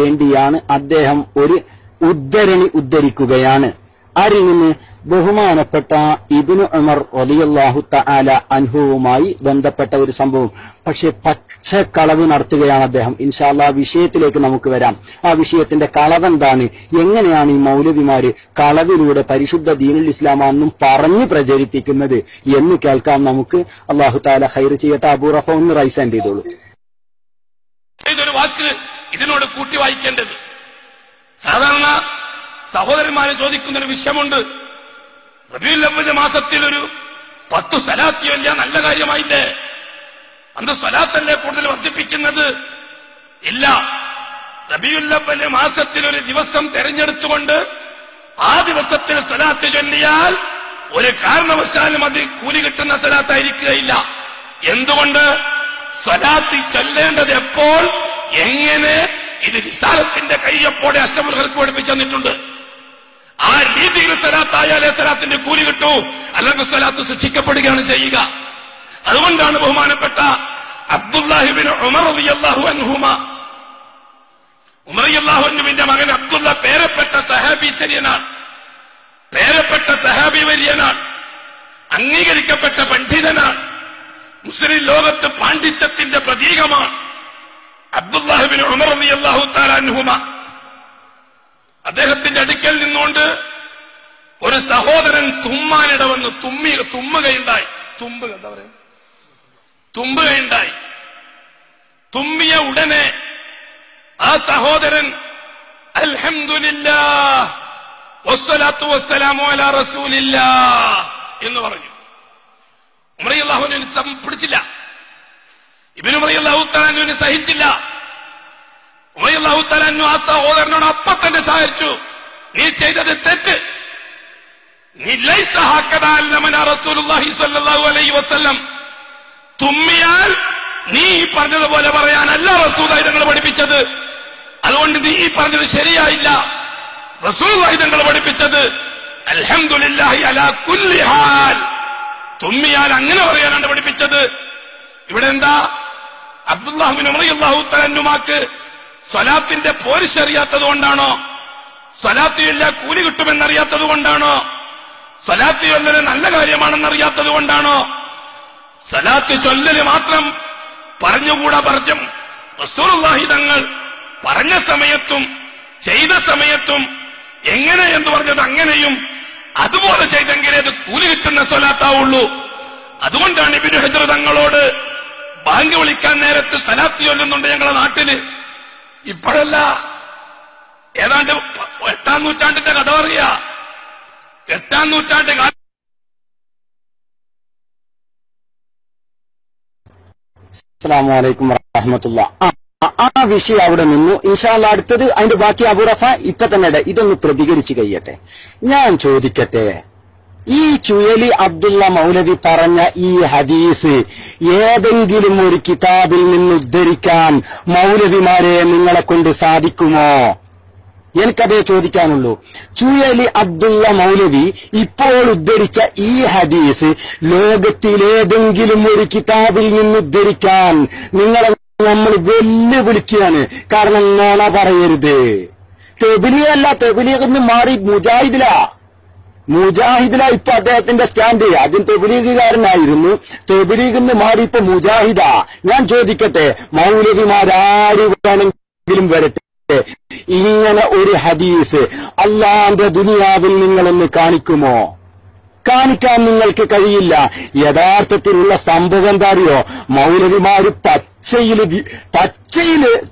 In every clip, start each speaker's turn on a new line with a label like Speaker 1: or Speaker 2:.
Speaker 1: വേണ്ടിയാണ് അദ്ദേഹം ഒരു ഉദ്ധരണി ഉദ്ധരിക്കുകയാണ്. ആരിൽ നിന്ന് ബഹുമാനപ്പെട്ട ഇബിനു ഉമർ റളിയല്ലാഹു തആല അൻഹുവുമായി ബന്ധപ്പെട്ട ഒരു സംഭവം. പക്ഷെ കളവ് നടത്തുകയാണ് അദ്ദേഹം. ഇൻഷാല്ല വിഷയത്തിലേക്ക് നമുക്ക് വരാം. ആ വിഷയത്തിന്റെ കളവെന്താണ്? എങ്ങനെയാണ് ഈ മൗലവിമാര് കളവിലൂടെ പരിശുദ്ധ ദീനുൽ ഇസ്ലാമാണെന്നും പറഞ്ഞു പ്രചരിപ്പിക്കുന്നത് എന്ന് കേൾക്കാം നമുക്ക്. അള്ളാഹു താല ഹൈർ ചെയ്യട്ടെ. അബൂറഫ ഒന്ന് റൈസാൻഡ് ചെയ്തോളൂ.
Speaker 2: ഇതൊരു വാക്ക് ഇതിനോട് കൂട്ടി വായിക്കേണ്ടത് സാധാരണ സഹോദരന്മാരെ ചോദിക്കുന്ന ഒരു വിഷയമുണ്ട്. റബിയുല്ല മാസത്തിൽ ഒരു പത്ത് സ്വലാത്തിയല്ല നല്ല കാര്യമായില്ലേ? അന്ന് സ്വലാത്തല്ലേ കൂടുതൽ വർദ്ധിപ്പിക്കുന്നത്? ഇല്ല. റബിയുല്ല മാസത്തിൽ ഒരു ദിവസം തെരഞ്ഞെടുത്തുകൊണ്ട് ആ ദിവസത്തിൽ സ്വലാത്ത് ചൊല്ലിയാൽ ഒരു കാരണവശാലും അത് കൂലി കിട്ടുന്ന സ്വലാത്തായിരിക്കുകയില്ല. എന്തുകൊണ്ട്? സ്വലാത്ത് ചൊല്ലേണ്ടത് എപ്പോൾ? എങ്ങനെ ഇത് വിശാലത്തിന്റെ കയ്യപ്പോടെ അഷ്ടമുൽകൾക്ക് പഠിപ്പിച്ചു തന്നിട്ടുണ്ട് ആ രീതിയിൽ സലാത്തായാലേ സലാത്തിന്റെ കൂലി കിട്ടൂ. അല്ലെങ്കിൽ സലാത്ത് ശിക്ഷിക്കപ്പെടുകയാണ് ചെയ്യുക. അതുകൊണ്ടാണ് ബഹുമാനപ്പെട്ട അബ്ദുല്ലാഹിബിൻ ഉമർ മകൻ അബ്ദുള്ള പേരപ്പെട്ട സഹാബി ശരിയനാണ് പേരപ്പെട്ട സഹാബി വര്യനാണ് അംഗീകരിക്കപ്പെട്ട പണ്ഡിതനാണ് മുസ്ലിം ലോകത്ത് പാണ്ഡിത്യത്തിന്റെ പ്രതീകമാണ്. അബ്ദുല്ലാഹിബിൻ ഉമർ അലി അള്ളാഹു താലാൻഹുമ അദ്ദേഹത്തിന്റെ അടുക്കൽ നിന്നുകൊണ്ട് ഒരു സഹോദരൻ തുമ്മാനിട വന്ന് തുമ്മി തുമ്മുകയുണ്ടായി. തുമ്പുക എന്താ പറയുക തുമ്പുകയുണ്ടായി. തുമ്മിയ ഉടനെ ആ സഹോദരൻ അൽഹംദുലില്ലാ വസ്സലാത്തു വസ്സലാമു എന്ന് പറഞ്ഞു. ഉമറിയല്ലാഹുവിനെ പിടിച്ചില്ല. ഇബിനു അള്ളാഹു തലാനുവിന് സഹിച്ചില്ല. അള്ളാഹു തലാനു ആ സഹോദരനോട് അപ്പൊ തന്നെ സഹായിച്ചു നീ ചെയ്തത് തെറ്റ്. തുമ്മിയാൽ നീ ഈ പറഞ്ഞതുപോലെ പറയാനല്ല റസൂലായി തങ്ങൾ പഠിപ്പിച്ചത്. അതുകൊണ്ട് നീ ഈ പറഞ്ഞത് ശരിയായില്ല. റസൂലായി തങ്ങൾ പഠിപ്പിച്ചത് അൽഹംദുലില്ലാഹി അലാ കുല്ലി ഹാൽ. തുമ്മിയാൽ അങ്ങനെ പറയാനാണ് പഠിപ്പിച്ചത്. ഇവിടെ എന്താ? അബ്ദുല്ലാഹുബിൻ അള്ളാഹു തലന്നുമാക്ക് സ്വലാത്തിന്റെ പോരിശ് അറിയാത്തത് കൊണ്ടാണോ? സ്വലാത്തിയില്ല കൂലി കിട്ടുമെന്നറിയാത്തത് കൊണ്ടാണോ? സ്വലാത്തി ചൊല്ലല് നല്ല കാര്യമാണെന്നറിയാത്തത് കൊണ്ടാണോ? സലാത്ത് ചൊല്ലല് മാത്രം പറഞ്ഞുകൂടാ പറഞ്ഞും. റസൂലുള്ളാഹി തങ്ങൾ പറഞ്ഞ സമയത്തും ചെയ്ത സമയത്തും എങ്ങനെ എന്ന് പറഞ്ഞത് അങ്ങനെയും അതുപോലെ ചെയ്തെങ്കിലേ അത് കൂലി കിട്ടുന്ന സ്വലാത്താവുള്ളൂ. അതുകൊണ്ടാണ് ഇബിനു ഹജർ തങ്ങളോട് ബാങ്ക് വിളിക്കാൻ നേരത്ത് സലാത്ത് ചൊല്ലുന്നുണ്ട് ഞങ്ങളുടെ നാട്ടിൽ. ഇപ്പോഴല്ല. ഏതാണ്ട് എട്ടാം നൂറ്റാണ്ടിന്റെ കഥ പറയ. എട്ടാം നൂറ്റാണ്ട്
Speaker 1: അലൈക്കും വറഹമത്തുള്ള. ആ വിഷയം അവിടെ നിന്നു. ഇൻഷാല്ല അടുത്തത് അതിന്റെ ബാക്കി അബുറഫ ഇപ്പൊ തന്നെ. ഇതൊന്ന് പ്രതികരിച്ചു കഴിയട്ടെ. ഞാൻ ചോദിക്കട്ടെ. ഈ ചുയലി അബ്ദുള്ള മൗലവി പറഞ്ഞ ഈ ഹദീസ് ഏതെങ്കിലും ഒരു കിതാബിൽ നിന്ന് ഉദ്ധരിക്കാൻ മൗലവിമാരെ നിങ്ങളെ കൊണ്ട് സാധിക്കുമോ? എനിക്കതേ ചോദിക്കാനുള്ളൂ. ചുഴലി അബ്ദുള്ള മൗലവി ഇപ്പോൾ ഉദ്ധരിച്ച ഈ ഹദീസ് ലോകത്തിലേതെങ്കിലും ഒരു കിതാബിൽ നിന്ന് ഉദ്ധരിക്കാൻ നിങ്ങളെ നമ്മൾ വെല്ലുവിളിക്കുകയാണ്. കാരണം നോണ പറയരുത്. തെബിലിയല്ല തെബിലിയെന്ന് മാറി മുജാഹിദിലാ. മുജാഹിദില ഇപ്പൊ അദ്ദേഹത്തിന്റെ സ്റ്റാൻഡ്. ആദ്യം തെബിലീഗുകാരനായിരുന്നു. തെബിലീഗിന്ന് മാറി ഇപ്പൊ മുജാഹിദ. ഞാൻ ചോദിക്കട്ടെ മൗലവിമാരാര് വേണമെങ്കിലും വരട്ടെ? ഇങ്ങനെ ഒരു ഹദീസ് അള്ളാന്റെ ദുനിയാവിൽ നിങ്ങളൊന്ന് കാണിക്കുമോ? കാണിക്കാൻ നിങ്ങൾക്ക് കഴിയില്ല. യഥാർത്ഥത്തിലുള്ള സംഭവം എന്താ അറിയോ? മൗലവിമാര് പച്ചയിൽ പച്ചയിൽ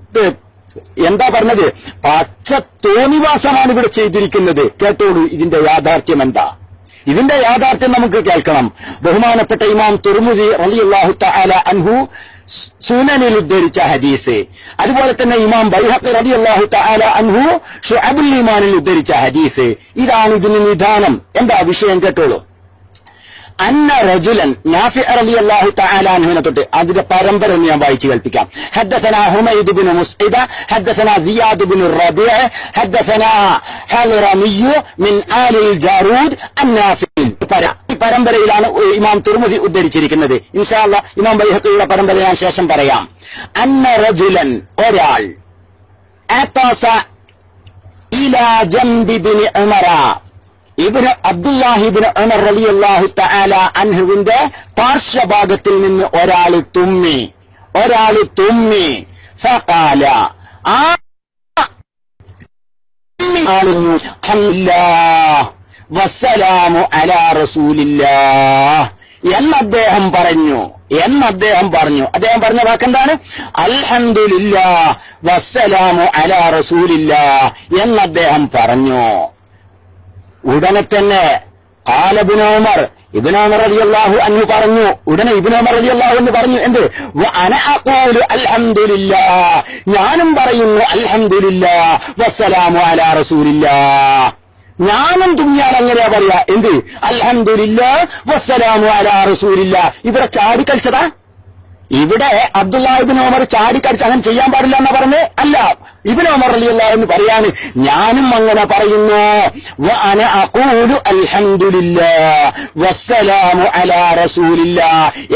Speaker 1: എന്താ പറഞ്ഞത്? പച്ച തോന്നിവാസമാണ് ഇവിടെ ചെയ്തിരിക്കുന്നത്. കേട്ടോളൂ ഇതിന്റെ യാഥാർത്ഥ്യം എന്താ? ഇതിന്റെ യാഥാർത്ഥ്യം നമുക്ക് കേൾക്കണം. ബഹുമാനപ്പെട്ട ഇമാം തുർമുദി റളിയല്ലാഹു തആല അൻഹു സുനനിൽ ഉദ്ധരിച്ച ഹദീസ്. അതുപോലെ തന്നെ ഇമാം ബൈഹഖി റളിയല്ലാഹു തആല അൻഹു ഷുഅബുൽ ഈമാനിൽ ഉദ്ധരിച്ച ഹദീസ്. ഇതാണ് ഇതിന് നിദാനം. എന്താ വിഷയം? കേട്ടോളൂ. അന്ന റജുലൻ നാഫി അലി അള്ളാഹു താലാൻഹുവിനെ തൊട്ട് അതിന്റെ പരമ്പര എന്ന് ഞാൻ വായിച്ചു കേൾപ്പിക്കാം. ഹദ്ദസന ഹുമൈദ് മുസ്ഇദ ഹദ്ദസന സിയാദ് ബിൻ റബിഅ ഹദ്ദസന ഹൽറമിയു മിൻ ആലിൽ ജാറൂദ് അന്നാഫിൻ പറ ഈ പരമ്പരയിലാണ് ഇമാം തുർമുദി ഉദ്ധരിച്ചിരിക്കുന്നത്. ഇൻഷാല്ല ഇമാം ബൈഹത്തിയുടെ പരമ്പര ഞാൻ ശേഷം പറയാം. അന്ന റജുലൻ ഒരാൾ ആത്താസ ഇലാ ജംബി ബിൻ ഉമറ. ഇബ്നു അബ്ദുല്ലാഹിബിന് ഉമർ അലി അള്ളാഹു തആല അൻഹുവിന്റെ പാർശ്വഭാഗത്തിൽ നിന്ന് ഒരാൾ തുമ്മി. ഒരാൾ തുമ്മി. ഫഖാല. ആ ആളുന്നു "അൽഹംദുലില്ലാഹ് വസ്സലാമു അലാ റസൂലില്ലാഹ് എന്ന് അദ്ദേഹം പറഞ്ഞു. എന്ന് അദ്ദേഹം പറഞ്ഞു. അദ്ദേഹം പറഞ്ഞ വാക്കെന്താണ്? അൽഹന്ദുലില്ല വസ്സലാമു അലാ റസൂലില്ല എന്ന് അദ്ദേഹം പറഞ്ഞു. ഉടനെ തന്നെ കാലബിനോമർ ഇബിനോമർ റളിയല്ലാഹു അൻഹു പറഞ്ഞു ഉടനെ ഇബിനോമർ റളിയല്ലാഹു എന്ന് പറഞ്ഞു എന്ത്? അന അഖൂലു അൽഹംദുലില്ലാ ഞാനും പറയുന്നു അൽഹംദുലില്ലാ വസ്സലാമു അലാ റസൂലില്ലാ. ഞാനും തുമ്മിയാൽ അങ്ങനെയാ പറയാ എന്ത്? അൽഹംദുലില്ലാ വസ്സലാമു അലാ റസൂലില്ലാ. ഇവിടെ ചാടിക്കളിച്ചതാ ഇവിടെ അബ്ദുല്ലാഹിബിൻ ഓമർ ചാടിക്കടിച്ച് അങ്ങനെ ചെയ്യാൻ പാടില്ല എന്നാ പറഞ്ഞേ അല്ല. ഇബിൻ ഉമർ അലിയല്ല എന്ന് പറയാണ് ഞാനും അങ്ങനെ പറയുന്നു. അഖൂലു വസ്സലാമു അലാ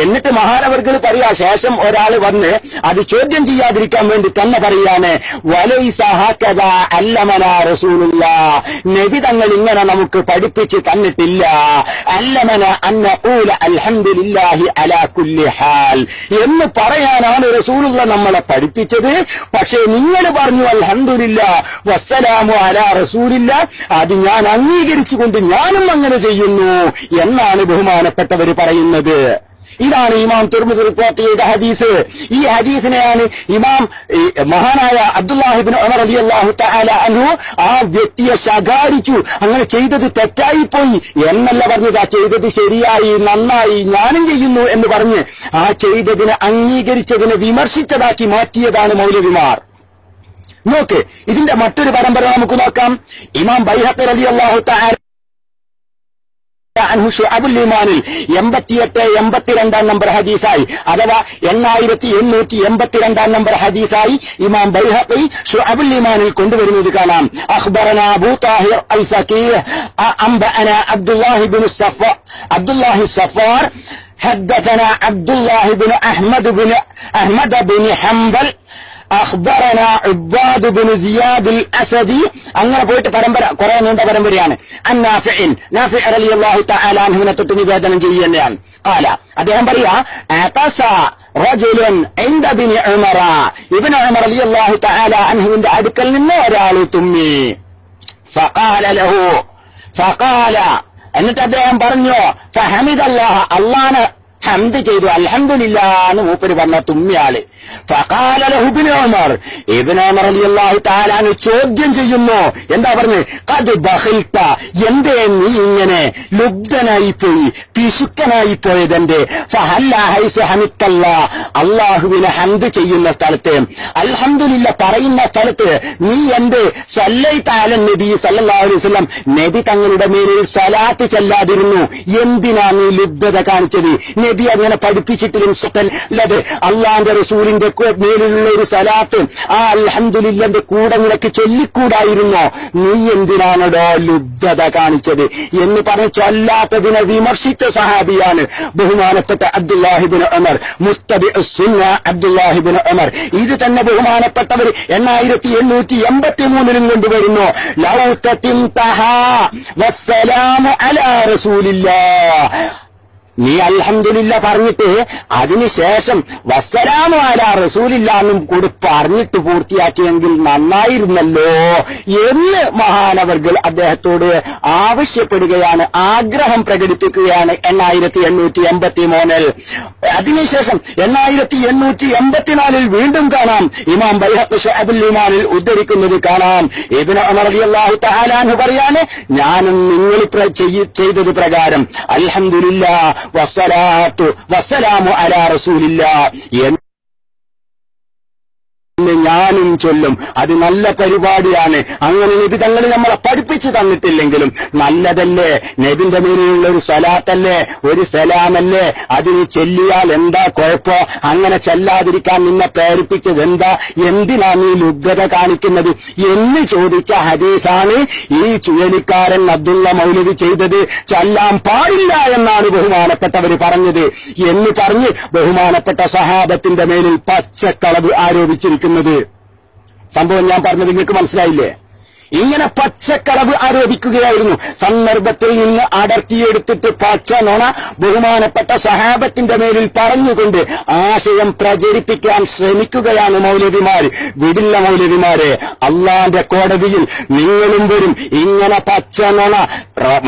Speaker 1: എന്നിട്ട് മഹാനവർകൾ പറയാ ശേഷം ഒരാൾ വന്ന് അത് ചോദ്യം ചെയ്യാതിരിക്കാൻ വേണ്ടി തന്നെ പറയാണ് വലൈസ നബി തങ്ങൾ ഇങ്ങനെ നമുക്ക് പഠിപ്പിച്ച് തന്നിട്ടില്ല. അല്ലമന അന്ന ഊല അൽഹംദുലില്ലാഹി അലാ കുല്ലി ഹാൽ. എന്ന് പറയാനാണ് റസൂലുള്ള നമ്മളെ പഠിപ്പിച്ചത്. പക്ഷേ നിങ്ങൾ പറഞ്ഞു അൽഹംദുലില്ല വസ്സലാമു അല റസൂലില്ല. അത് ഞാൻ അംഗീകരിച്ചുകൊണ്ട് ഞാനും അങ്ങനെ ചെയ്യുന്നു എന്നാണ് ബഹുമാനപ്പെട്ടവർ പറയുന്നത്. ഇതാണ് ഇമാം തുർമുസ് റിപ്പോർട്ട് ചെയ്ത ഹദീസ്. ഈ ഹദീസിനെയാണ് ഇമാം മഹാനായ അബ്ദുല്ലാഹിബിൻ ഉമർ അലി അള്ളാഹു തആല അൻഹു ആ വ്യക്തിയെ ശകാരിച്ചു. അങ്ങനെ ചെയ്തത് തെറ്റായിപ്പോയി എന്നല്ല പറഞ്ഞത് ആ ചെയ്തത് ശരിയായി നന്നായി ഞാനും ചെയ്യുന്നു എന്ന് പറഞ്ഞ് ആ ചെയ്തതിനെ അംഗീകരിച്ചതിനെ വിമർശിച്ചതാക്കി മാറ്റിയതാണ് മൗലവിമാർ. നോക്ക് ഇതിന്റെ മറ്റൊരു പരമ്പര നമുക്ക് നോക്കാം ഇമാം ബൈഹത്തർ അലി അള്ളാഹു തആല അൻഹു ഷുഅബുൽ ഈമാനിൽ എൺപത്തിയെട്ട് എൺപത്തിരണ്ടാം നമ്പർ ഹദീസായി അഥവാ എണ്ണായിരത്തി എണ്ണൂറ്റി എൺപത്തിരണ്ടാം നമ്പർ ഹദീസായി ഇമാം ബൈഹഖി ഷുഅബുൽ ഈമാനിൽ കൊണ്ടുവരുന്നത് കാണാം അഖ്ബറന അബൂ താഹിർ അൽ ഫഖീഹ് അംബഅന Abdullahi bin Safa Abdullahi Safar حدثنا عبد الله بن أحمد بن أحمد بن حنبل അഖ്ബറന Ibbad bin Ziyad Asadi അങ്ങനെ പോയിട്ട് പരമ്പര കുറെ നീണ്ട പരമ്പരയാണ്. അന്നാഫിൻ നാഫി റളിയല്ലാഹു തആല അൻഹുവിനെ തൊട്ട് നിവേദനം ചെയ്യുകയാണ്. ഖാല. അദ്ദേഹം പറയാ അതസ റജുലുൻ ഇൻദ ബിൻ ഉമറ. ഇബ്നു ഉമർ റളിയല്ലാഹു തആല അൻഹുവിന്റെ അടുക്കൽ നിന്ന് ഒരാൾ തുമ്മി. ഫഖാല ലഹു. ഫഖാല. എന്നിട്ട് അദ്ദേഹം പറഞ്ഞു ഫഹമിദല്ലാഹ അള്ളാഹ് ഹംദ് ചെയ്തു. അൽഹംദുലില്ലാ എന്ന് മൂപ്പര് പറഞ്ഞ തുമ്മിയാൾ. ഫഖാല ലഹു ഇബ്നു ഉമർ അൻഹു ചോദ്യം ചെയ്യുന്നു. എന്താ പറഞ്ഞു? ഖദ് ബഹിൽത്ത എന്തേ നീ ഇങ്ങനെ ലുബ്ധനായി പോയി പിശുക്കനായി ഹൈസ ഹമിത്തല്ലാ. അള്ളാഹുവിനെ ഹംദ് ചെയ്യുന്ന സ്ഥലത്ത് അൽഹന്ദില്ല പറയുന്ന സ്ഥലത്ത് നീ എന്റെ സല്ലൈതാല നബി സല്ലല്ലാഹു അലൈഹി വസല്ലം. നബി തങ്ങളുടെ മേലിൽ സലാത്ത് ചെല്ലാതിരുന്നു. എന്തിനാ നീ ലുബ്ധത കാണിച്ചത്? നബി അങ്ങനെ പഠിപ്പിച്ചിട്ടിലും അല്ലാതെ അള്ളാന്റെ റസൂലിന്റെ മേലിലുള്ള ഒരു സലാത്ത് ആ അൽഹംദുലില്ലന്റെ കൂടെ നിനക്ക് ചൊല്ലിക്കൂടായിരുന്നോ? നീ എന്തിനാണടോ ലുബ്ധത കാണിച്ചത്? എന്ന് പറഞ്ഞ് ചൊല്ലാത്തതിനെ വിമർശിച്ച സഹാബിയാണ് ബഹുമാനപ്പെട്ട അബ്ദുല്ലാഹിബിൻ ഉമർ മുത്തബി സുന്ന അബ്ദുല്ലാഹിബിൻ ഉമർ. ഇത് തന്നെ ബഹുമാനപ്പെട്ടവർ എണ്ണായിരത്തി എണ്ണൂറ്റി എൺപത്തി മൂന്നിലും കൊണ്ടുവരുന്നു. ലൗ തഹാ വസ്സലാമു അലാ റസൂലില്ലാ. നീ അൽഹമില്ല പറഞ്ഞിട്ട് അതിനുശേഷം വസ്സലാമു അല റസൂലില്ല എന്നും കൂടി പറഞ്ഞിട്ട് പൂർത്തിയാക്കിയെങ്കിൽ നന്നായിരുന്നല്ലോ എന്ന് മഹാനവർകൾ അദ്ദേഹത്തോട് ആവശ്യപ്പെടുകയാണ് ആഗ്രഹം പ്രകടിപ്പിക്കുകയാണ് എണ്ണായിരത്തി എണ്ണൂറ്റി എൺപത്തി മൂന്നിൽ അതിനുശേഷം എണ്ണായിരത്തി എണ്ണൂറ്റി എൺപത്തിനാലിൽ വീണ്ടും കാണാം ഇമാം ബൈഹത്ത് ഷുഅബുൽ ഇമാനിൽ ഉദ്ധരിക്കുന്നത് കാണാം. ഇബ്നു ഉമർ തഹാലാന്ന് പറയാന് ഞാനും നിങ്ങൾ ചെയ്തത് പ്രകാരം. അൽഹംദുലില്ലാ വസ്സലാത്തു വസ്സലാമു അലാ റസൂലില്ലാ എന്ന് ഞാനും ചൊല്ലും. അത് നല്ല പരിപാടിയാണ്. അങ്ങനെ നബി തങ്ങൾ നമ്മളെ പഠിപ്പിച്ചു തന്നിട്ടില്ലെങ്കിലും നല്ലതല്ലേ? നബിന്റെ മേലുള്ള ഒരു സ്വലാത്തല്ലേ? ഒരു സലാമല്ലേ? അതിന് ചെല്ലിയാൽ എന്താ കുഴപ്പോ? അങ്ങനെ ചെല്ലാതിരിക്കാൻ നിന്നെ പ്രേരിപ്പിച്ചത് എന്താ? എന്തിനാ നീ ലുഗ്ധത കാണിക്കുന്നത്? എന്ന് ചോദിച്ച ഹദീസാണ് ഈ ചുഴലിക്കാരൻ അബ്ദുള്ള മൗലവി ചെയ്തത്. ചൊല്ലാൻ പാടില്ല എന്നാണ് ബഹുമാനപ്പെട്ടവർ പറഞ്ഞത്. എന്ന് പറഞ്ഞ് ബഹുമാനപ്പെട്ട സഹാബത്തിന്റെ മേലിൽ പച്ചക്കളവ് ആരോപിച്ചിരിക്കുന്നത് സംഭവം ഞാൻ പറഞ്ഞത് നിങ്ങൾക്ക് മനസ്സിലായില്ലേ? ഇങ്ങനെ പച്ചക്കളവ് ആരോപിക്കുകയായിരുന്നു. സന്ദർഭത്തിൽ നിന്ന് അടർത്തിയെടുത്തിട്ട് പച്ച നുണ ബഹുമാനപ്പെട്ട സഹാബത്തിന്റെ മേലിൽ പറഞ്ഞുകൊണ്ട് ആശയം പ്രചരിപ്പിക്കാൻ ശ്രമിക്കുകയാണ് മൗലവിമാർ. വിടില്ല മൗലവിമാരെ അള്ളാന്റെ കോടതിയിൽ നിങ്ങളും വരും. ഇങ്ങനെ പച്ച നുണ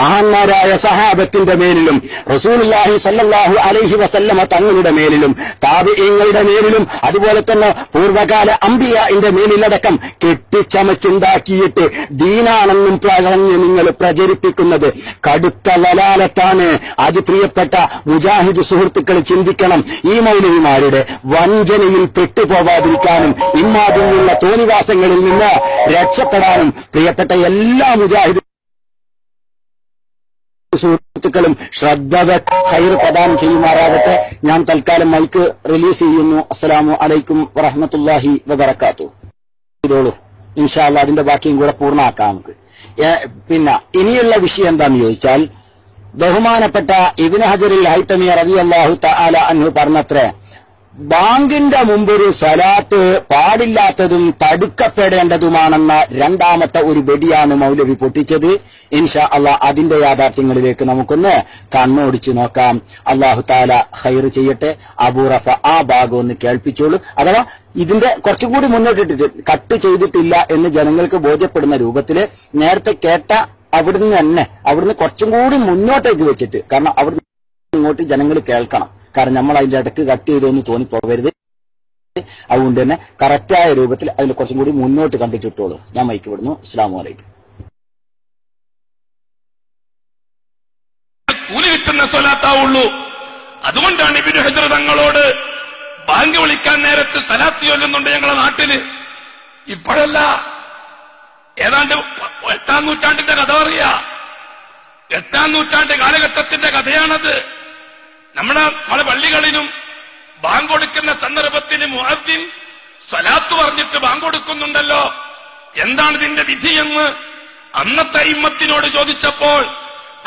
Speaker 1: മഹാന്മാരായ സഹാബത്തിന്റെ മേലിലും റസൂലുള്ളാഹി സല്ലാഹു അലൈഹി വസല്ലമ തങ്ങളുടെ മേലിലും താപിയങ്ങളുടെ മേലിലും അതുപോലെ തന്നെ പൂർവകാല അമ്പിയാന്റെ മേലിലടക്കം കെട്ടിച്ചമച്ചുണ്ടാക്കിയിട്ട് ദീനാണെന്നും പറഞ്ഞ് നിങ്ങൾ പ്രചരിപ്പിക്കുന്നത്. കടുത്ത ലലാലത്താണ്. അത് പ്രിയപ്പെട്ട മുജാഹിദ് സുഹൃത്തുക്കൾ ചിന്തിക്കണം. ഈ മൗലവിമാരുടെ വഞ്ചനയിൽ പെട്ടുപോവാതിരിക്കാനും ഇമ്മാതിരിയുള്ള തോന്നിവാസങ്ങളിൽ നിന്ന് രക്ഷപ്പെടാനും പ്രിയപ്പെട്ട എല്ലാ മുജാഹിദ് സുഹൃത്തുക്കളും ശ്രദ്ധ ഹൈർ പ്രദാനം ചെയ്യുമാറാകട്ടെ. ഞാൻ തൽക്കാലം മൈക്ക് റിലീസ് ചെയ്യുന്നു. അസ്സലാമു അലൈക്കും വറഹ്മത്തുള്ളാഹി വബർക്കാത്തു ചെയ്തോളൂ ഇൻഷാല്ല അതിന്റെ ബാക്കിയും കൂടെ പൂർണമാക്കാം നമുക്ക്. പിന്നെ ഇനിയുള്ള വിഷയം എന്താന്ന് ചോദിച്ചാൽ ബഹുമാനപ്പെട്ട ഇബിന് ഹജറിൽ ഹൈത്തമി റളിയല്ലാഹു തആല അൻഹു പറഞ്ഞത്രേ ബാങ്കിന്റെ മുമ്പൊരു സലാത്ത് പാടില്ലാത്തതും തടുക്കപ്പെടേണ്ടതുമാണെന്ന രണ്ടാമത്തെ ഒരു വെടിയാണ് മൗലവി പൊട്ടിച്ചത്. ഇൻഷാ അള്ളാഹ് അതിന്റെ യാഥാർത്ഥ്യങ്ങളിലേക്ക് നമുക്കൊന്ന് കണ്ണോടിച്ചു നോക്കാം. അള്ളാഹു താല ഹൈർ ചെയ്യട്ടെ. അബൂറഫ ആ ഭാഗം ഒന്ന് കേൾപ്പിച്ചോളൂ. അഥവാ ഇതിന്റെ കുറച്ചും കൂടി മുന്നോട്ടിട്ടിട്ട് കട്ട് ചെയ്തിട്ടില്ല എന്ന് ജനങ്ങൾക്ക് ബോധ്യപ്പെടുന്ന രൂപത്തിൽ നേരത്തെ കേട്ട അവിടുന്ന് തന്നെ അവിടുന്ന് കുറച്ചും കൂടി മുന്നോട്ടേക്ക് വെച്ചിട്ട് കാരണം അവിടുന്ന് ഇങ്ങോട്ട് ജനങ്ങൾ കേൾക്കണം. കാരണം നമ്മൾ അതിന്റെ ഇടയ്ക്ക് കട്ട് ചെയ്തോന്ന് തോന്നിപ്പോകരുത് അതുകൊണ്ട് തന്നെ കറക്റ്റായ രൂപത്തിൽ അതിൽ കുറച്ചും കൂടി മുന്നോട്ട് കണ്ടിട്ടിട്ടോളൂ. ഞാൻ മൈക്ക് വിടുന്നു അസ്സാം വലൈക്കും
Speaker 2: കൂലി കിട്ടുന്ന സ്വലാത്താവുള്ളൂ. അതുകൊണ്ടാണ് ഇബിന് ഹജർ തങ്ങളോട് ബാങ്ക് വിളിക്കാൻ നേരത്ത് സലാത്ത് ചൊല്ലുന്നുണ്ട് ഞങ്ങളുടെ നാട്ടിൽ. ഇപ്പോഴല്ല. ഏതാണ്ട് എട്ടാം നൂറ്റാണ്ടിന്റെ കഥ അറിയ. എട്ടാം നൂറ്റാണ്ട് കാലഘട്ടത്തിന്റെ കഥയാണത്. നമ്മുടെ പല പള്ളികളിലും ബാങ്ക് കൊടുക്കുന്ന സന്ദർഭത്തിൽ മുഹദ്ദിൻ സ്വലാത്ത് പറഞ്ഞിട്ട് ബാങ്ക് കൊടുക്കുന്നുണ്ടല്ലോ. എന്താണ് ഇതിന്റെ വിധിയെന്ന് അന്നത്തെ ഇമ്മത്തിനോട് ചോദിച്ചപ്പോൾ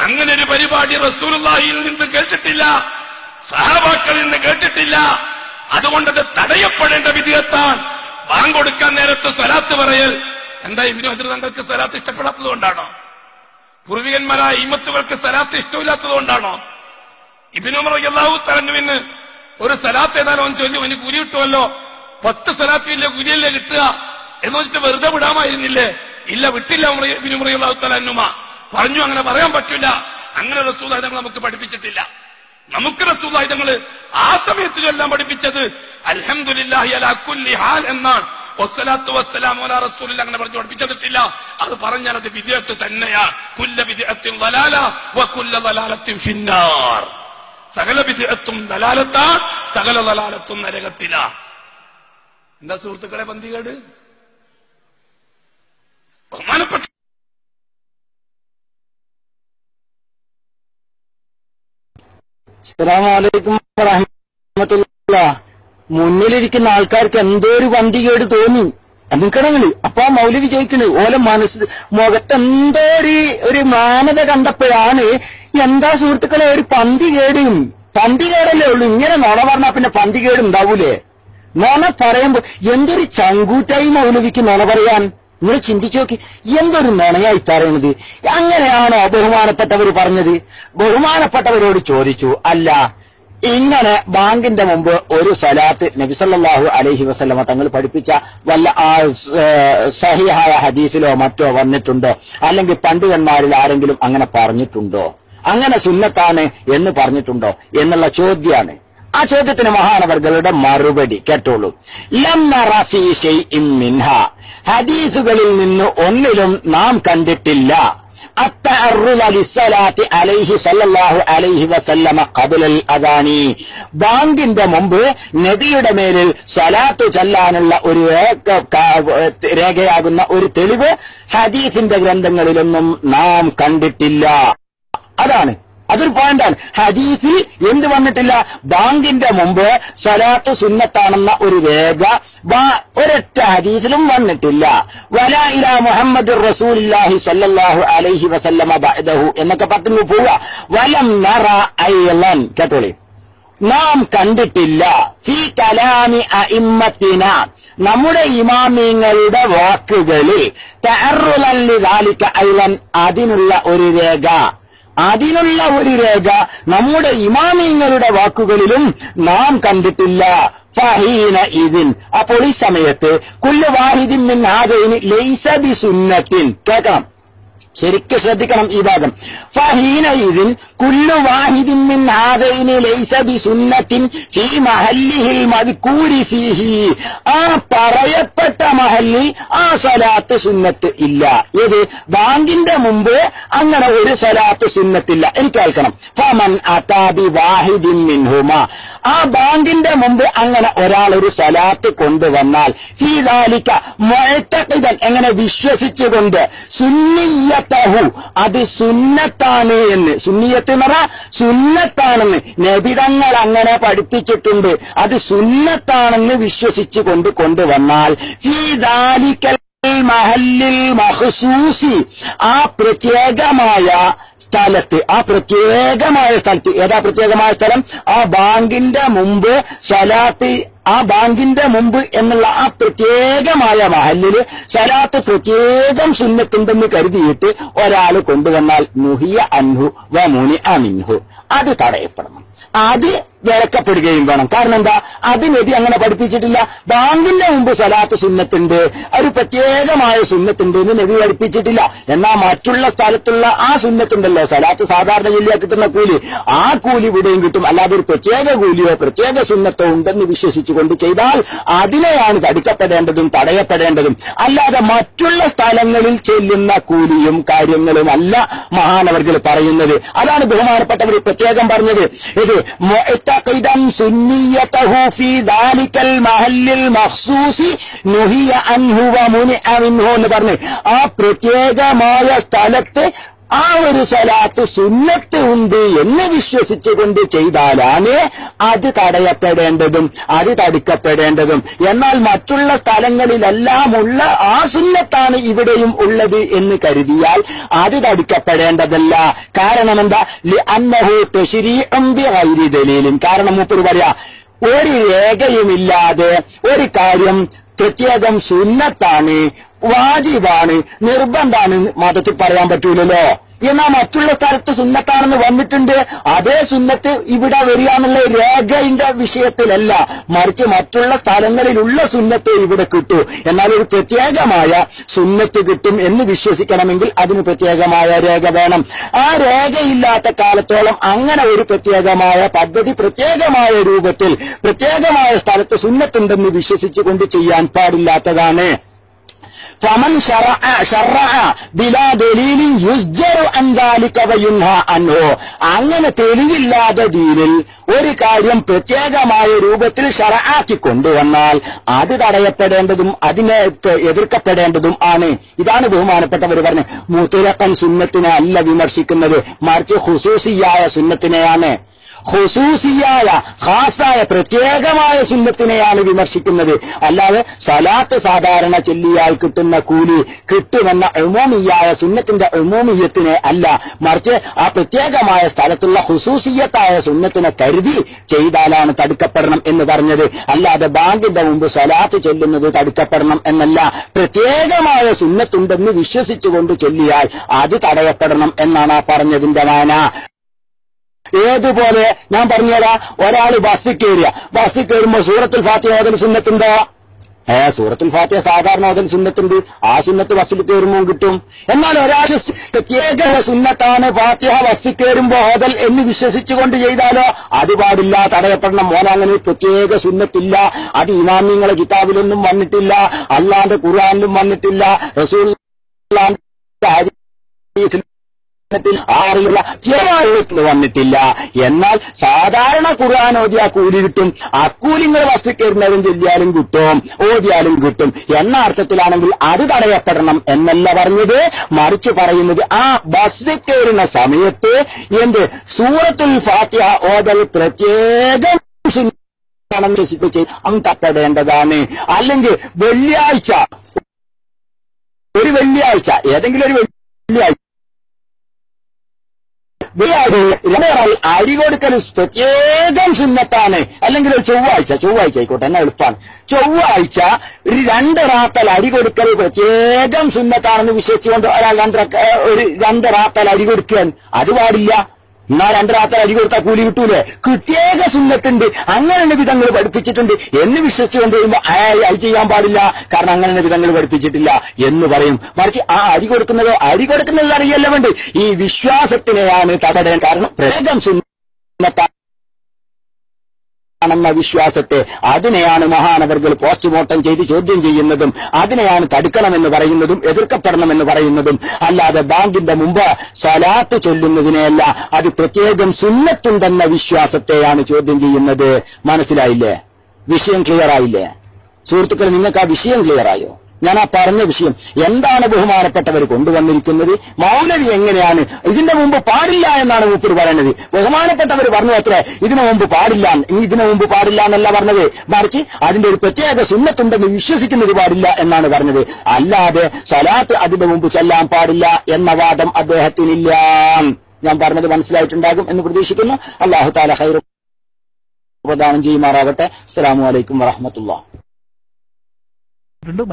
Speaker 2: അങ്ങനെ ഒരു പരിപാടി റസൂലുള്ളാഹിയിൽ നിന്ന് കേട്ടിട്ടില്ല സഹാബാക്കളിൽ നിന്ന് കേട്ടിട്ടില്ല. അതുകൊണ്ടത് തടയപ്പെടേണ്ട വിധിയെത്താൻ ബാങ്ക് കൊടുക്കാൻ നേരത്ത് സ്വലാത്ത് പറയൽ. എന്താ ഇബിനു അതിർ തങ്ങൾക്ക് സ്വലാത്ത് ഇഷ്ടപ്പെടാത്തത് കൊണ്ടാണോ? പൂർവികന്മാരായ ഇമ്മത്തുകൾക്ക് സ്വലാത്ത് ഇഷ്ടമില്ലാത്തത് കൊണ്ടാണോ? അള്ളാഹു തലന്നുവിന് ഒരു സലാത്ത് ഏതായാലും അവൻ ചൊല്ലി അവന് കൂലി കിട്ടുമല്ലോ പത്ത് സലാത്തില്ല കൂലിയല്ലേ കിട്ടുക? എന്ന് വെച്ചിട്ട് വെറുതെ വിടാമായിരുന്നില്ലേ? ഇല്ല വിട്ടില്ല അള്ളാഹു തലന്നുമ പറഞ്ഞു അങ്ങനെ പറയാൻ പറ്റില്ല അങ്ങനെ റസൂദായുധങ്ങൾ നമുക്ക് പഠിപ്പിച്ചിട്ടില്ല. നമുക്ക് റസൂദായുധങ്ങൾ ആ സമയത്ത് ചൊല്ലാൻ പഠിപ്പിച്ചത് അൽഹംദുലില്ലാഹി കുല്ലി എന്നാണ്. വസ്സലാത്തു വസ്സലാമു അലാ റസൂലില്ല അങ്ങനെ പറഞ്ഞു പഠിപ്പിച്ചിട്ടില്ല. അത് പറഞ്ഞാൽ അത് വിജയത്ത് തന്നെയാ കുല്ല വിജയത്തിൻ വലാല വ കുല്ല ദലാലത്തിൻ ഫിന്നാർ. സകല വിജയത്തും ദലാലത്താ സകല ദലാലത്തും നരകത്തിലാ. എന്താ സുഹൃത്തുക്കളെ പന്തികേട്? ബഹുമാനപ്പെട്ട
Speaker 1: മുന്നിലിരിക്കുന്ന ആൾക്കാർക്ക് എന്തോ ഒരു വണ്ടി കേട് തോന്നി നിൽക്കണങ്ങൾ അപ്പൊ ആ മൗലവി ചോദിക്കണ് ഓല മനസ്സ് മുഖത്ത് എന്തോ ഒരു ഒരു മാനത കണ്ടപ്പോഴാണ് എന്താ സുഹൃത്തുക്കളെ ഒരു പന്തി കേടും. പന്തി കേടല്ലേ ഉള്ളൂ. ഇങ്ങനെ നുണ പറഞ്ഞാ പിന്നെ പന്തികേട് ഉണ്ടാവൂലേ? നുണ പറയുമ്പോ എന്തൊരു ചങ്കൂറ്റായി മൗലവിക്ക് നുണ പറയാൻ? നിങ്ങൾ ചിന്തിച്ചു നോക്കി. എന്തൊരു നുണയായി പറയണത്? അങ്ങനെയാണോ ബഹുമാനപ്പെട്ടവർ പറഞ്ഞത്? ബഹുമാനപ്പെട്ടവരോട് ചോദിച്ചു. അല്ല ഇങ്ങനെ ബാങ്കിന്റെ മുമ്പ് ഒരു സലാത്ത് നബിസല്ലാഹു അലഹി വസ്ലമ തങ്ങൾ പഠിപ്പിച്ച വല്ല ആ സഹിഹായ ഹദീസിലോ മറ്റോ വന്നിട്ടുണ്ടോ? അല്ലെങ്കിൽ പണ്ഡിതന്മാരിൽ ആരെങ്കിലും അങ്ങനെ പറഞ്ഞിട്ടുണ്ടോ? അങ്ങനെ സുന്നത്താണ് എന്ന് പറഞ്ഞിട്ടുണ്ടോ എന്നുള്ള ചോദ്യമാണ്. ആ ചോദ്യത്തിന് മഹാനവർഗളുടെ മറുപടി കേട്ടോളൂ. ഹദീസുകളിൽ നിന്ന് ഒന്നിലും നാം കണ്ടിട്ടില്ല. അലൈഹി അലൈഹി വസല്ലമ അദാനി. ബാങ്കിന്റെ മുമ്പ് നദിയുടെ മേലിൽ സലാത്തു ചെല്ലാനുള്ള ഒരു രേഖയാകുന്ന ഒരു തെളിവ് ഹദീസിന്റെ ഗ്രന്ഥങ്ങളിലൊന്നും നാം കണ്ടിട്ടില്ല. അതാണ്. അതൊരു പോയിന്റാണ് ഹദീസിൽ എന്ത് വന്നിട്ടില്ല? ബാങ്കിന്റെ മുമ്പ് സ്വലാത്ത് സുന്നത്താണെന്ന ഒരു രേഖ ഒരൊറ്റ ഹദീസിലും വന്നിട്ടില്ല. വല ഇല മുഹമ്മദ് റസൂലുള്ളാഹി സല്ലാഹു അലൈഹി വസല്ലമ ബഅദഹു എന്നൊക്കെ പറഞ്ഞു പോവുക. വലം നറ ഐലൻ കേട്ടോളി. നാം കണ്ടിട്ടില്ല. ഫി കലാമി അഇമ്മത്തിന. നമ്മുടെ ഇമാമിങ്ങളുടെ വാക്കുകളിൽ തഅറുലല്ലിദാലിക ഐലൻ അതിനുള്ള ഒരു രേഖ. അതിനുള്ള ഒരു രേഖ നമ്മുടെ ഇമാമിങ്ങളുടെ വാക്കുകളിലും നാം കണ്ടിട്ടില്ല. ഫഹീന ഇതിൻ അപ്പോൾ ഈ സമയത്ത് കുല്ലു വാഹിദിൻ ലൈസ ബി സുന്നത്തിൻ. കേൾക്കണം. ശരിക്കും ശ്രദ്ധിക്കണം ഈ ഭാഗം. ഫഹീന ഇതിൽ കുല്ലു വാഹിദിൻ മിൻ ഹാദൈനി ലൈസ ബി സുന്നത്തിൻ ഫീ മഹല്ലിഹിൽ മദ്കൂരി ഫീഹി. ആ പറയപ്പെട്ട മഹല്ലി ആ സലാത്ത് സുന്നത്ത് ഇല്ല. ഏത്? ബാങ്കിന്റെ മുമ്പ് അങ്ങനെ ഒരു സലാത്ത് സുന്നത്തില്ല. എനിക്ക് കേൾക്കണം ഫമൻ അതാബി വാഹിദിൻ മിൻഹുമ. ആ ബാങ്കിന്റെ മുമ്പ് അങ്ങനെ ഒരാൾ ഒരു സ്വലാത്ത് കൊണ്ടുവന്നാൽ ഫീദാലിക്ക മുഴത്തക്കിതൻ എങ്ങനെ വിശ്വസിച്ചുകൊണ്ട് സുന്നിയത്തഹു അത് സുന്നത്താണ് എന്ന് സുന്നിയത്ത് എന്ന് പറഞ്ഞാൽ സുന്നത്താണെന്ന് നബിതങ്ങൾ അങ്ങനെ പഠിപ്പിച്ചിട്ടുണ്ട് അത് സുന്നത്താണെന്ന് വിശ്വസിച്ചുകൊണ്ട് കൊണ്ടുവന്നാൽ ഫീദാലിക്കൽ മഹല്ലിൽ മഹസൂസി ആ പ്രത്യേകമായ സ്ഥലത്ത് ആ പ്രത്യേകമായ സ്ഥലത്ത് ഏതാ പ്രത്യേകമായ സ്ഥലം? ആ ബാങ്കിന്റെ മുമ്പ് സലാത്ത് ആ ബാങ്കിന്റെ മുമ്പ് എന്നുള്ള ആ പ്രത്യേകമായ മഹലിൽ സലാത്ത് പ്രത്യേകം സുന്നത്തുണ്ടെന്ന് കരുതിയിട്ട് ഒരാൾ കൊണ്ടുവന്നാൽ മുഹിയ അൻഹു വ മുനി അമിൻഹു അത് തടയപ്പെടണം. അത് വിലക്കപ്പെടുകയും വേണം. കാരണം എന്താ? അത് നബി അങ്ങനെ പഠിപ്പിച്ചിട്ടില്ല. ബാങ്കിന്റെ മുമ്പ് സലാത്ത് സുന്നത്തുണ്ട്. ഒരു പ്രത്യേകമായ സുന്നത്തുണ്ട് എന്ന് നബി പഠിപ്പിച്ചിട്ടില്ല. എന്നാൽ മറ്റുള്ള സ്ഥലത്തുള്ള ആ സുന്നത്തുണ്ടല്ലോ. സലാത്ത് സാധാരണ ജില്ലയിൽ കിട്ടുന്ന കൂലി. ആ കൂലി ഇവിടെയും കിട്ടും. അല്ലാതെ ഒരു പ്രത്യേക കൂലിയോ പ്രത്യേക സുന്നത്തോ ഉണ്ടെന്ന് വിശ്വസിച്ചുകൊണ്ട് ചെയ്താൽ അതിനെയാണ് തടുക്കപ്പെടേണ്ടതും തടയപ്പെടേണ്ടതും. അല്ലാതെ മറ്റുള്ള സ്ഥലങ്ങളിൽ ചെല്ലുന്ന കൂലിയും കാര്യങ്ങളും അല്ല മഹാനവർകൾ പറയുന്നത്. അതാണ് ബഹുമാനപ്പെട്ടവർ പ്രത്യേകം പറഞ്ഞത്. ഇത് മുഅ്തഖിദൻ സുന്നിയതഹു ഫീ ദാലിക്കൽ മഹല്ലിൽ മഖ്സൂസി നുഹിയ അൻഹു വ മുനിഅ മിൻഹു എന്ന് പറഞ്ഞ് ആ പ്രത്യേകമായ സ്ഥലത്ത് ആ ഒരു സലാത്ത് സുന്നത്ത് ഉണ്ട് എന്ന് വിശ്വസിച്ചുകൊണ്ട് ചെയ്താലാണ് അത് തടയപ്പെടേണ്ടതും അത് തടുക്കപ്പെടേണ്ടതും. എന്നാൽ മറ്റുള്ള സ്ഥലങ്ങളിലെല്ലാമുള്ള ആ സുന്നത്താണ് ഇവിടെയും ഉള്ളത് എന്ന് കരുതിയാൽ അത് തടുക്കപ്പെടേണ്ടതല്ല. കാരണം എന്താ അന്നഹു ദലീലും കാരണം മൂപ്പര് പറയാ ഒരു രേഖയുമില്ലാതെ ഒരു കാര്യം പ്രത്യേകം സുന്നത്താണ് വാജിബാണ് നിർബന്ധാണ് മതത്തിൽ പറയാൻ പറ്റൂലല്ലോ. എന്നാൽ മറ്റുള്ള സ്ഥലത്ത് സുന്നത്താണെന്ന് വന്നിട്ടുണ്ട്. അതേ സുന്നത്ത് ഇവിടെ വരിക എന്നുള്ള രേഖയുടെ വിഷയത്തിലല്ല. മറിച്ച് മറ്റുള്ള സ്ഥലങ്ങളിലുള്ള സുന്നത്ത് ഇവിടെ കിട്ടൂ. എന്നാൽ ഒരു പ്രത്യേകമായ സുന്നത്ത് കിട്ടും എന്ന് വിശ്വസിക്കണമെങ്കിൽ അതിന് പ്രത്യേകമായ രേഖ വേണം. ആ രേഖയില്ലാത്ത കാലത്തോളം അങ്ങനെ ഒരു പ്രത്യേകമായ പദ്ധതി പ്രത്യേകമായ രൂപത്തിൽ പ്രത്യേകമായ സ്ഥലത്ത് സുന്നത്തുണ്ടെന്ന് വിശ്വസിച്ചുകൊണ്ട് ചെയ്യാൻ പാടില്ലാത്തതാണ്. فمن شرع شرع بلا دليل يزجر عن ذلك وينهى عنه അങ്ങനെ തെളിവില്ലാതെ ദീനിൽ ഒരു കാര്യം പ്രത്യേകമായ രൂപത്തിൽ ഷറആക്കി കൊണ്ടുവന്നാൽ അത് തടയപ്പെടേണ്ടതും അതിനെ എതിർക്കപ്പെടേണ്ടതും ആണ് ഇതാണ് ബഹുമാനപ്പെട്ടവർ പറഞ്ഞത് മുത്തുലക്കൻ സുന്നത്തിനെ അല്ല വിമർശിക്കുന്നത് മറിച്ച് ഹുസൂസിയായ സുന്നത്തിനെയാണ് ഹുസൂസിയായ ഖാസായ പ്രത്യേകമായ സുന്നത്തിനെയാണ് വിമർശിക്കുന്നത്. അല്ലാതെ സലാത്ത് സാധാരണ ചെല്ലിയാൽ കിട്ടുന്ന കൂലി കിട്ടുമെന്ന എമോമിയായ സുന്നത്തിന്റെ എമോമിയത്തിനെ അല്ല. മറിച്ച് ആ പ്രത്യേകമായ സ്ഥലത്തുള്ള ഹുസൂസിയത്തായ സുന്നത്തിനെ കരുതി ചെയ്താലാണ് തടുക്കപ്പെടണം എന്ന് പറഞ്ഞത്. അല്ലാതെ ബാങ്കിന്റെ മുമ്പ് സലാത്ത് ചെല്ലുന്നത് തടുക്കപ്പെടണം എന്നല്ല. പ്രത്യേകമായ സുന്നത്തുണ്ടെന്ന് വിശ്വസിച്ചുകൊണ്ട് ചൊല്ലിയാൽ അത് തടയപ്പെടണം എന്നാണ് ആ പറഞ്ഞതിന്റെ മാന. ഏതുപോലെ ഞാൻ പറഞ്ഞുതരാ ഒരാൾ ബസ്സിൽ കയറിയ. ബസ്സിൽ കയറുമ്പോ സൂറത്തുൽ ഫാത്തിഹ ഓതൽ സുന്നത്തുണ്ടോ? ഏ സൂറത്തുൽ ഫാത്തിഹ സാധാരണ ഓതൽ സുന്നത്തുണ്ട്. ആ സുന്നത്ത് ബസ്സിൽ കയറുമ്പോൾ കിട്ടും. എന്നാൽ ഒരാൾ പ്രത്യേക സുന്നത്താണ് ഫാത്തിഹ ബസ്സിൽ കയറുമ്പോ ഓതൽ എന്ന് വിശ്വസിച്ചുകൊണ്ട് ചെയ്താലോ? അത് പാടില്ല തടയപ്പെടണം. മോൻ അങ്ങനെ പ്രത്യേക സുന്നത്തില്ല. അത് ഇമാമിങ്ങളെ കിതാബിലൊന്നും വന്നിട്ടില്ല. അല്ലാണ്ട് ഖുർആാനിലും വന്നിട്ടില്ല. റസൂൽ ആറിലുള്ള ജവാഹത്തിന് വന്നിട്ടില്ല. എന്നാൽ സാധാരണ ഖുർആൻ ഓതിയാ കൂലി കിട്ടും. അക്കൂലിങ്ങൾ വസ്തു ചൊല്ലിയാലും ചെല്ലിയാലും കിട്ടും ഓതിയാലും കിട്ടും. എന്ന അർത്ഥത്തിലാണെങ്കിൽ അത് തടയപ്പെടണം എന്നല്ല പറഞ്ഞത്. മറിച്ച് പറയുന്നത് ആ ബസ് കയറുന്ന സമയത്ത് എന്ത്? സൂറത്തുൽ ഫാത്തിഹ ഓതൽ പ്രത്യേകം അങ്ങ് തപ്പടേണ്ടതാണ് അല്ലെങ്കിൽ വെള്ളിയാഴ്ച ഒരു വെള്ളിയാഴ്ച ഏതെങ്കിലും ഒരു വെള്ളിയാഴ്ച എന്നാൽ അരി കൊടുക്കൽ പ്രത്യേകം സുന്നത്താണ്. അല്ലെങ്കിൽ ഒരു ചൊവ്വാഴ്ച ചൊവ്വാഴ്ച ആയിക്കോട്ടെ എന്നാ എളുപ്പമാണ് ചൊവ്വാഴ്ച ഒരു രണ്ട് റാത്തൽ അരി കൊടുക്കൽ പ്രത്യേകം സുന്നത്താണെന്ന് വിശ്വസിച്ചുകൊണ്ട് ഒരാൾ രണ്ട് ഒരു രണ്ട് റാത്തൽ അരി കൊടുക്കാൻ അത് പാടില്ല. എന്നാ രണ്ട് രാത്രി അടി കൊടുത്താൽ കൂലി കിട്ടൂലേ? പ്രത്യേക സുന്നത്തുണ്ട്. അങ്ങനെ വിധങ്ങൾ പഠിപ്പിച്ചിട്ടുണ്ട്. എന്ന് വിശ്വസിച്ചുകൊണ്ട് അയാൾ അത് ചെയ്യാൻ പാടില്ല. കാരണം അങ്ങനെ വിധങ്ങൾ പഠിപ്പിച്ചിട്ടില്ല എന്ന് പറയും. മറിച്ച് ആ അരി കൊടുക്കുന്നതോ അരി കൊടുക്കുന്നത് അറിയല്ലവണ്ട് ഈ വിശ്വാസത്തിനെയാണ് തടയാൻ കാരണം പ്രേതം സുന്നത്ത ആണെന്ന വിശ്വാസത്തെ അതിനെയാണ് മഹാനവർകൾ പോസ്റ്റ്മോർട്ടം ചെയ്ത് ചോദ്യം ചെയ്യുന്നതും അതിനെയാണ് തടുക്കണമെന്ന് പറയുന്നതും എതിർക്കപ്പെടണമെന്ന് പറയുന്നതും. അല്ലാതെ ബാങ്കിന്റെ മുമ്പ് സലാത്ത് ചൊല്ലുന്നതിനെയല്ല അത് പ്രത്യേകം സുന്നത്തുണ്ടെന്ന വിശ്വാസത്തെയാണ് ചോദ്യം ചെയ്യുന്നത്. മനസ്സിലായില്ലേ? വിഷയം ക്ലിയർ ആയില്ലേ? സുഹൃത്തുക്കൾ നിങ്ങൾക്ക് ആ വിഷയം ക്ലിയർ ആയോ? ഞാൻ ആ പറഞ്ഞ വിഷയം എന്താണ് ബഹുമാനപ്പെട്ടവർ കൊണ്ടുവന്നിരിക്കുന്നത്? മൗലവി എങ്ങനെയാണ്? ഇതിന്റെ മുമ്പ് പാടില്ല എന്നാണ് മൂപ്പർ പറയുന്നത് ബഹുമാനപ്പെട്ടവർ പറഞ്ഞു അത്ര ഇതിനു മുമ്പ് പാടില്ല ഇതിനു മുമ്പ് പാടില്ല എന്നല്ല പറഞ്ഞത്. മറിച്ച് അതിന്റെ ഒരു പ്രത്യേക സുന്നത്തുണ്ടെന്ന് വിശ്വസിക്കുന്നത് പാടില്ല എന്നാണ് പറഞ്ഞത്. അല്ലാതെ സലാത്ത് അതിന്റെ മുമ്പ് ചെല്ലാൻ പാടില്ല എന്ന വാദം അദ്ദേഹത്തിനില്ല. ഞാൻ പറഞ്ഞത് മനസ്സിലായിട്ടുണ്ടാകും എന്ന് പ്രതീക്ഷിക്കുന്നു. അള്ളാഹു താല ഹൈർ പ്രദാനം ചെയ്യുമാറാവട്ടെ അസ്സാം വലൈക്കും വറഹമത്തുള്ള
Speaker 3: ഉണ്ട്